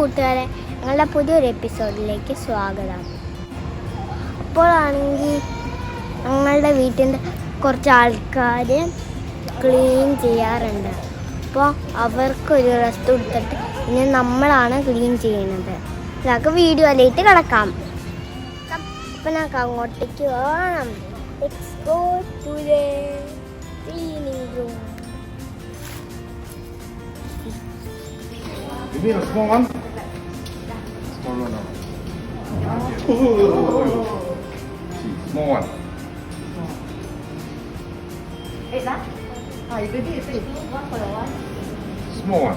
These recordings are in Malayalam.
കൂട്ടുകാരെ ഞങ്ങളുടെ പുതിയൊരു എപ്പിസോഡിലേക്ക് സ്വാഗതം. അപ്പോഴാണെങ്കിൽ ഞങ്ങളുടെ വീട്ടിന്റെ കുറച്ച് ആൾക്കാർ ക്ലീൻ ചെയ്യാറുണ്ട്. അപ്പോൾ അവർക്കൊരു റെസ്റ്റ് കൊടുത്തിട്ട് ഇനി നമ്മളാണ് ക്ലീൻ ചെയ്യുന്നത്. ഞങ്ങൾക്ക് വീഡിയോയിലേക്ക് കിടക്കാം. അപ്പം ഞങ്ങൾക്ക് അങ്ങോട്ടേക്ക് വേണം a small one? small. Is that? Ah, you baby, you baby, one for your one. Small.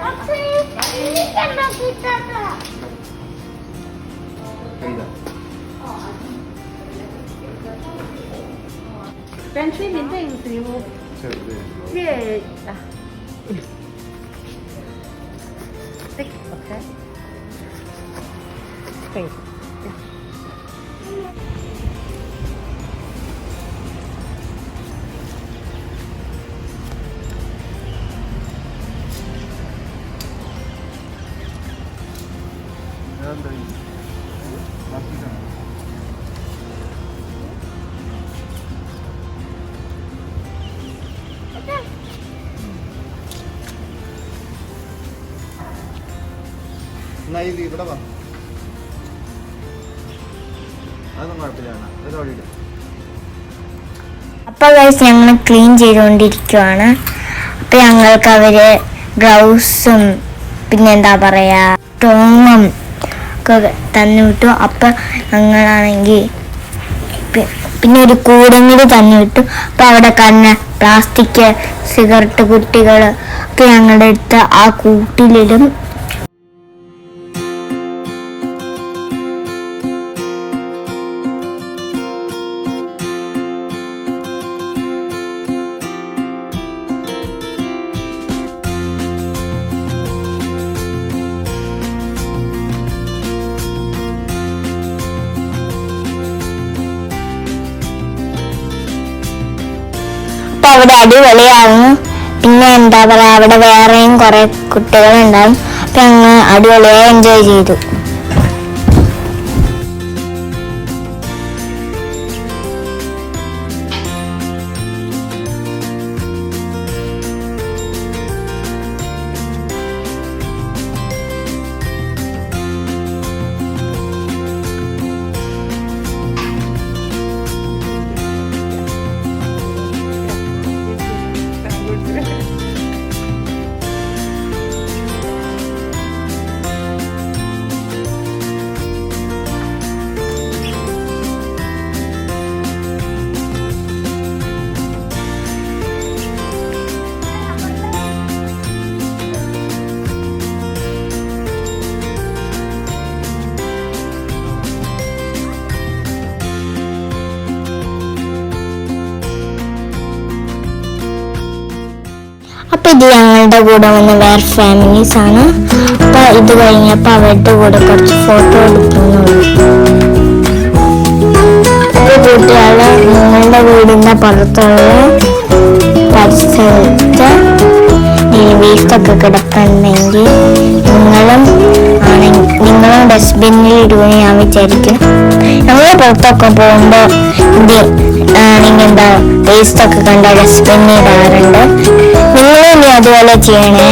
Aku ini kan aku tata. Kaida. Pantry minta yang seribu. Seribu. Yeah. ഈ പ്ലാസ്റ്റിക്കാണോ? എന്നാ വാ അതൊന്നും കുഴപ്പമില്ല. ഇത് ഓടിയില്ല അപ്പോൾ ഗൈസ് ഞങ്ങൾ ക്ലീൻ ചെയ്തുകൊണ്ടിരിക്കുവാണ് അപ്പോൾ ഞങ്ങൾക്ക് അവർ ഗ്ലൗസും പിന്നെന്താ പറയുക ടോങ്ങും ഒക്കെ തന്നു വിട്ടു. അപ്പം ഞങ്ങളാണെങ്കിൽ പിന്നെ ഒരു കൂടും കൂടി തന്നു വിട്ടു. അപ്പം അവിടെ കണ്ണ പ്ലാസ്റ്റിക് സിഗരറ്റ് കുട്ടികൾ ഒക്കെ ഞങ്ങളുടെ അടുത്ത് ആ കൂട്ടിലിടും. അടിപൊളിയാവും പിന്നെ എന്താ പറയാ അവിടെ വേറെയും കുറെ കുട്ടികളുണ്ടാവും. അപ്പൊ ഞങ്ങൾ അടിപൊളിയായി എൻജോയ് ചെയ്തു. അപ്പൊ ഇത് ഞങ്ങളുടെ കൂടെ വന്ന വേറെ ഫാമിലീസ് ആണ്. അപ്പൊ ഇത് കഴിഞ്ഞപ്പോ അവരുടെ കൂടെ കുറച്ച് ഫോട്ടോ എടുക്കുന്നുള്ളൂ. കൂട്ടുകാരെ നിങ്ങളുടെ വീടിന്റെ പുറത്തുള്ള പരിസരത്ത് വേസ്റ്റ് ഒക്കെ കിടപ്പുണ്ടെങ്കിൽ നിങ്ങളും ആണെങ്കിൽ നിങ്ങളും ഡസ്റ്റ്ബിന്നിൽ ഇടുമെന്ന് ഞാൻ വിചാരിക്കും ഞങ്ങൾ പുറത്തൊക്കെ പോകുമ്പോൾ ഇത് എന്താ വേസ്റ്റ് ഒക്കെ കണ്ട ഡസ്റ്റ്ബിന്നിൽ ഇടാറുണ്ട് നിങ്ങളും ഇനി അതുപോലെ ചെയ്യണേ.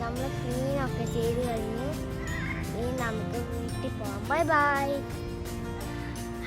നമ്മൾ ക്ലീൻ ഒക്കെ ചെയ്ത് കഴിഞ്ഞു ഇനി നമുക്ക് വീട്ടിൽ പോകാം ബൈ ബൈ